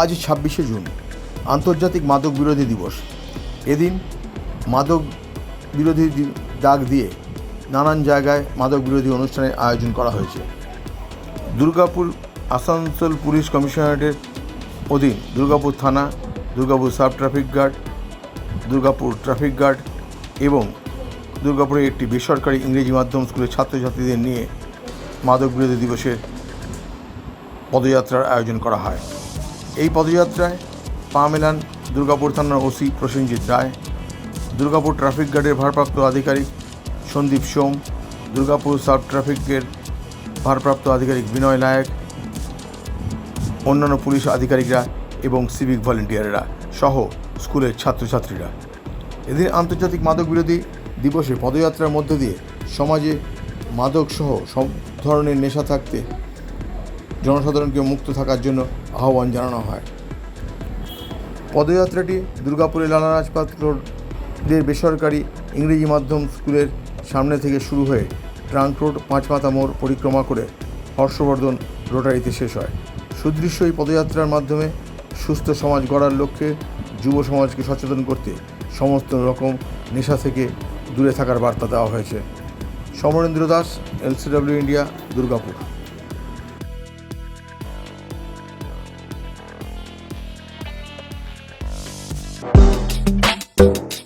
আজ ছাব্বিশে জুন, আন্তর্জাতিক মাদক বিরোধী দিবস। এদিন মাদক বিরোধী ডাক দিয়ে নানান জায়গায় মাদক বিরোধী অনুষ্ঠানের আয়োজন করা হয়েছে। দুর্গাপুর আসানসোল পুলিশ কমিশনারেটের অধীন দুর্গাপুর থানা, Durgapur sub traffic guard, Durgapur traffic guard এবং দুর্গাপুরের একটি বেসরকারি ইংরেজি মাধ্যম স্কুলের ছাত্রছাত্রীদের নিয়ে মাদক বিরোধী দিবসের পদযাত্রার আয়োজন করা হয়। এই পদযাত্রায় পা মেলান দুর্গাপুর থানার ওসি প্রসেনজিৎ রায়, দুর্গাপুর ট্রাফিক গার্ডের ভারপ্রাপ্ত আধিকারিক সন্দীপ সোম, দুর্গাপুর সাব ট্রাফিকের ভারপ্রাপ্ত আধিকারিক বিনয় নায়ক, অন্যান্য পুলিশ আধিকারিকরা এবং সিভিক ভলেন্টিয়াররা সহ স্কুলের ছাত্রছাত্রীরা। এদিন আন্তর্জাতিক মাদক বিরোধী দিবসে পদযাত্রার মধ্য দিয়ে সমাজে মাদক সহ সব ধরনের নেশা থাকতে জনসাধারণকে মুক্ত থাকার জন্য আহ্বান জানানো হয়। পদযাত্রাটি দুর্গাপুরের লালা রাজপাত রোডের বেসরকারি ইংরেজি মাধ্যম স্কুলের সামনে থেকে শুরু হয়ে ট্রাঙ্ক রোড, পাঁচমাথা মোড় পরিক্রমা করে হর্ষবর্ধন রোটারিতে শেষ হয়। সুদৃশ্য এই পদযাত্রার মাধ্যমে সুস্থ সমাজ গড়ার লক্ষ্যে যুব সমাজকে সচেতন করতে সমস্ত রকম নেশা থেকে দূরে থাকার বার্তা দেওয়া হয়েছে। Samarendra Das, LCW India, Durgapur.